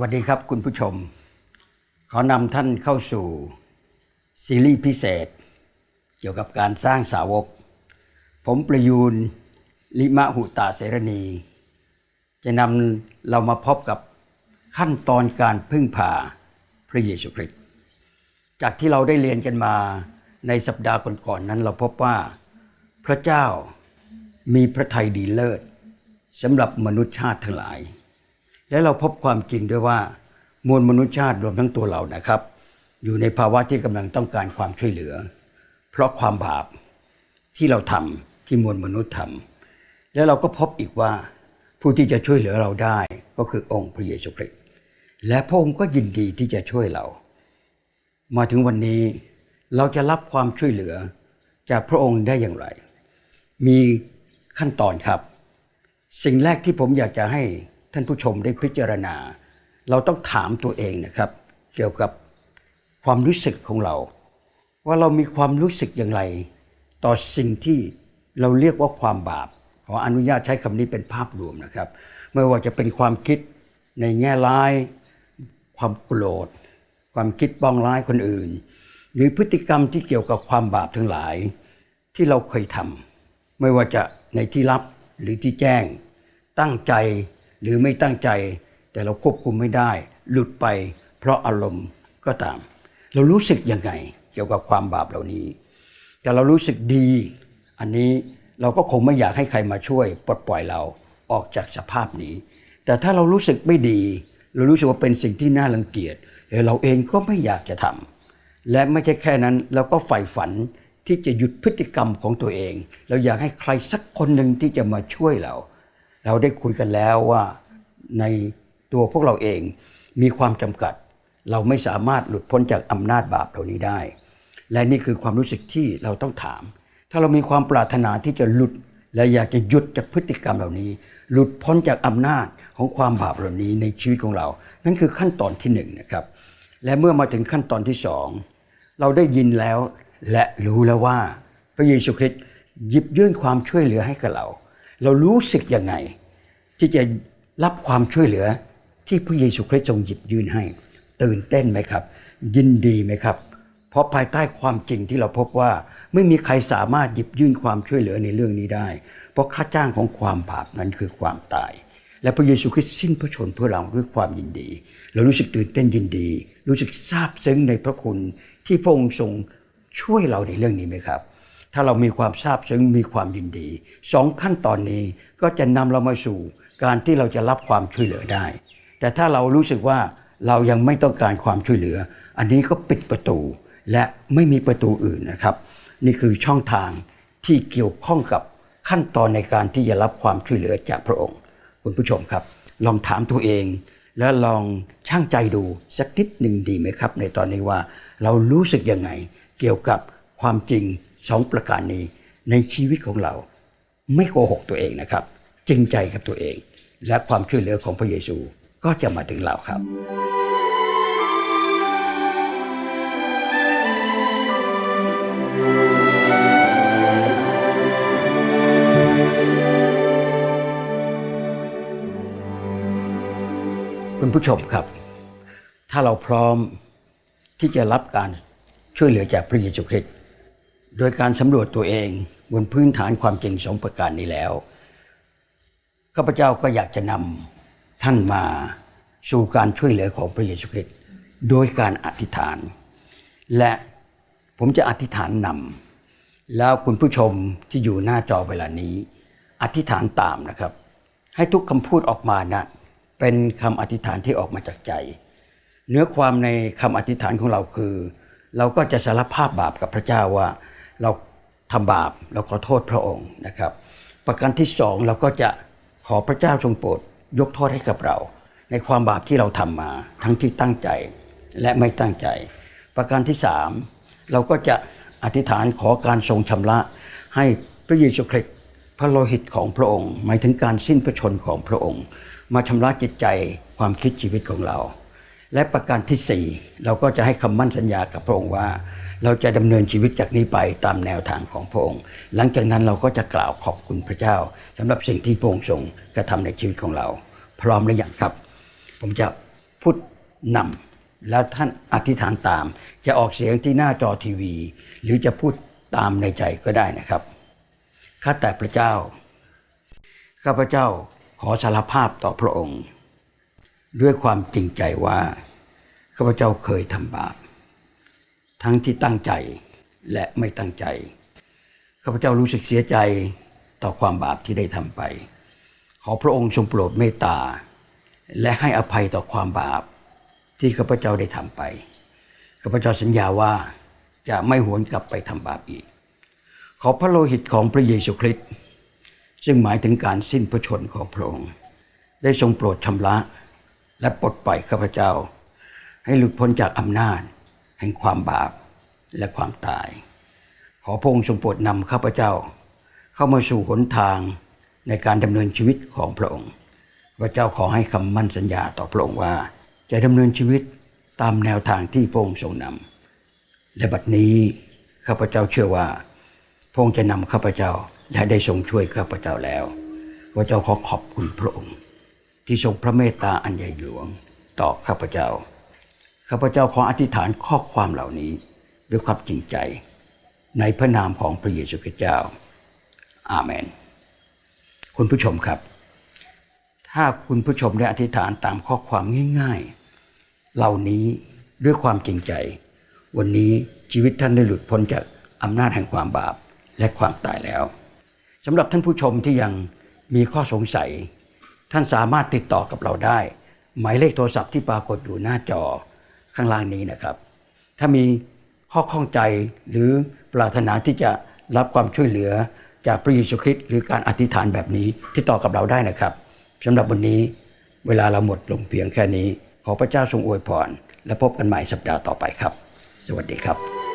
วัสดีครับคุณผู้ชม ขอนำท่านเข้าสู่ ซีรีส์พิเศษ เกี่ยวกับการสร้างสาวก ผมประยูนลิมะหุตาเสรณี จะนำเรามาพบกับขั้นตอนการพึ่งพาพระเยซูคริสต์จากที่เราได้เรียนกันมาในสัปดาห์ก่อนๆนั้นเราพบว่าพระเจ้ามีพระทัยดีเลิศสำหรับมนุษยชาติทั้งหลาย และเราพบความจริงด้วยว่ามวลมนุษยชาติรวมทั้งตัวเรานะครับ อยู่ในภาวะที่กำลังต้องการความช่วยเหลือ เพราะความบาปที่เราทำที่มวลมนุษย์ทำและเราก็พบอีกว่าผู้ที่จะช่วยเหลือเราได้ก็คือองค์พระเยซูคริสต์และพระองค์ก็ยินดีที่จะช่วยเรา มาถึงวันนี้เราจะรับความช่วยเหลือจากพระองค์ได้อย่างไร มีขั้นตอนครับ สิ่งแรกที่ผมอยากจะให้ ท่านผู้ชมได้พิจารณา เราต้องถามตัวเองนะครับ เกี่ยวกับความรู้สึกของเรา ว่าเรามีความรู้สึกอย่างไร ต่อสิ่งที่เราเรียกว่าความบาป ขออนุญาตใช้คำนี้เป็นภาพรวมนะครับ ไม่ว่าจะเป็นความคิดในแง่ร้าย ความโกรธ ความคิดปองร้ายคนอื่น หรือพฤติกรรมที่เกี่ยวกับความบาปทั้งหลาย ที่เราเคยทำไม่ว่าจะในที่ลับหรือที่แจ้ง ตั้งใจ หรือไม่ตั้งใจ แต่เราควบคุมไม่ได้ หลุดไปเพราะอารมณ์ก็ตาม เรารู้สึกยังไงเกี่ยวกับความบาปเหล่านี้ แต่เรารู้สึกดี อันนี้เราก็คงไม่อยากให้ใครมาช่วยปลดปล่อยเราออกจากสภาพนี้ แต่ถ้าเรารู้สึกไม่ดี เรารู้สึกว่าเป็นสิ่งที่น่ารังเกียจเราเองก็ไม่อยากจะทำและไม่ใช่แค่นั้นเราก็ใฝ่ฝันที่จะหยุดพฤติกรรมของตัวเอง เราอยากให้ใครสักคนหนึ่งที่จะมาช่วยเรา เราได้คุยกันแล้วว่าในตัวพวกเราเองมีความจำกัด เราไม่สามารถหลุดพ้นจากอำนาจบาปเหล่านี้ได้ และนี่คือความรู้สึกที่เราต้องถาม ถ้าเรามีความปรารถนาที่จะหลุด และอยากจะหยุดจากพฤติกรรมเหล่านี้ หลุดพ้นจากอำนาจของความบาปเหล่านี้ในชีวิตของเรา นั่นคือขั้นตอนที่หนึ่งนะครับและเมื่อมาถึงขั้นตอนที่สองเราได้ยินแล้วและรู้แล้วว่า พระเยซูคริสต์หยิบยื่นความช่วยเหลือให้กับเรา เรารู้สึกยังไง ที่จะรับความช่วยเหลือที่พระเยซูคริสต์ทรงหยิบยื่นให้ ตื่นเต้นไหมครับ ยินดีไหมครับ เพราะภายใต้ความจริงที่เราพบว่าไม่มีใครสามารถหยิบยื่นความช่วยเหลือในเรื่องนี้ได้ เพราะค่าจ้างของความบาปนั้นคือความตาย และพระเยซูคริสต์สิ้นพระชนเพื่อเราด้วยความยินดี เรารู้สึกตื่นเต้นยินดี รู้สึกซาบซึ้งในพระคุณที่พระองค์ทรงช่วยเราในเรื่องนี้ไหมครับ ถ้าเรามีความซาบซึ้งมีความยินดีสองขั้นตอนนี้ก็จะนำเรามาสู่การที่เราจะรับความช่วยเหลือได้ แต่ถ้าเรารู้สึกว่าเรายังไม่ต้องการความช่วยเหลือ อันนี้ก็ปิดประตู และไม่มีประตูอื่นนะครับ นี่คือช่องทางที่เกี่ยวข้องกับขั้นตอนในการที่จะรับความช่วยเหลือจากพระองค์ คุณผู้ชมครับ ลองถามตัวเอง และลองช่างใจดูสักนิดหนึ่งดีไหมครับ ในตอนนี้ว่าเรารู้สึกยังไงเกี่ยวกับความจริง สองประการนี้ ในชีวิตของเราไม่โกหกตัวเองนะครับ จริงใจกับตัวเอง และความช่วยเหลือของพระเยซูก็จะมาถึงเราครับคุณผู้ชมครับ ถ้าเราพร้อมที่จะรับการช่วยเหลือจากพระเยซูคริสต์ โดยการสำรวจตัวเองบนพื้นฐานความจริงสองประการนี้แล้วข้าพเจ้าก็อยากจะนำท่านมาสู่การช่วยเหลือของพระเยซูคริสต์โดยการอธิษฐาน และผมจะอธิษฐานนำแล้วคุณผู้ชมที่อยู่หน้าจอเวลานี้ อธิษฐานตามนะครับ ให้ทุกคำพูดออกมานะเป็นคำอธิษฐานที่ออกมาจากใจ เนื้อความในคำอธิษฐานของเราคือ เราก็จะสารภาพบาปกับพระเจ้าว่า เราทำบาปเราขอโทษพระองค์นะครับ ประการที่สองเราก็จะขอพระเจ้าทรงโปรดยกโทษให้กับเรา ในความบาปที่เราทำมา ทั้งที่ตั้งใจและไม่ตั้งใจ ประการที่สามเราก็จะอธิษฐานขอการทรงชำระ ให้พระเยซูคริสต์พระโลหิตของพระองค์ หมายถึงการสิ้นพระชนของพระองค์ มาชำระจิตใจความคิดชีวิตของเรา และประการที่สี่เราก็จะให้คำมั่นสัญญากับพระองค์ว่า เราจะดำเนินชีวิตจากนี้ไปตามแนวทางของพระองค์ หลังจากนั้นเราก็จะกล่าวขอบคุณพระเจ้าสำหรับสิ่งที่พระองค์ทรงกระทำในชีวิตของเรา พร้อมหรือยังครับ ผมจะพูดนำแล้วท่านอธิษฐานตาม จะออกเสียงที่หน้าจอทีวี หรือจะพูดตามในใจก็ได้นะครับข้าแต่พระเจ้าข้าพเจ้าขอสารภาพต่อพระองค์ ด้วยความจริงใจว่าข้าพเจ้าเคยทำบาป ทั้งที่ตั้งใจและไม่ตั้งใจข้าพเจ้ารู้สึกเสียใจต่อความบาปที่ได้ทำไป ขอพระองค์ทรงโปรดเมตตา และให้อภัยต่อความบาปที่ข้าพเจ้าได้ทำไปข้าพเจ้าสัญญาว่าจะไม่หวนกลับไปทำบาปอีก ขอพระโลหิตของพระเยซูคริสต์ซึ่งหมายถึงการสิ้นพระชนของพระองค์ ได้ทรงโปรดชำระ และปลดปล่อยข้าพเจ้า ให้หลุดพ้นจากอำนาจ แห่งความบาปและความตาย ขอพระองค์ทรงโปรดนำข้าพเจ้า เข้ามาสู่หนทางในการดำเนินชีวิตของพระองค์ข้าพเจ้าขอให้คำมั่นสัญญาต่อพระองค์ว่า จะดำเนินชีวิตตามแนวทางที่พระองค์ทรงนำและบัดนี้ข้าพเจ้าเชื่อว่าพระองค์จะนำข้าพเจ้าและได้ทรงช่วยข้าพเจ้าแล้วข้าพเจ้าขอขอบคุณพระองค์ ที่ทรงพระเมตตาอันใหญ่หลวงต่อข้าพเจ้า ข้าพเจ้าขออธิษฐานข้อความเหล่านี้ด้วยความจริงใจ ในพระนามของพระเยซูคริสต์เจ้า อาเมน คุณผู้ชมครับ ถ้าคุณผู้ชมได้อธิษฐานตามข้อความง่ายๆ เหล่านี้ด้วยความจริงใจ วันนี้ชีวิตท่านได้หลุดพ้นจากอำนาจแห่งความบาปและความตายแล้วสำหรับท่านผู้ชมที่ยังมีข้อสงสัย ท่านสามารถติดต่อกับเราได้ หมายเลขโทรศัพท์ที่ปรากฏอยู่หน้าจอ ข้างล่างนี้นะครับ ถ้ามีข้อข้องใจหรือปรารถนาที่จะรับความช่วยเหลือจากพระเยซูคริสต์หรือการอธิษฐานแบบนี้ที่ต่อกับเราได้นะครับสำหรับวันนี้เวลาเราหมดลงเพียงแค่นี้ ขอพระเจ้าทรงอวยพร และพบกันใหม่สัปดาห์ต่อไปครับ สวัสดีครับ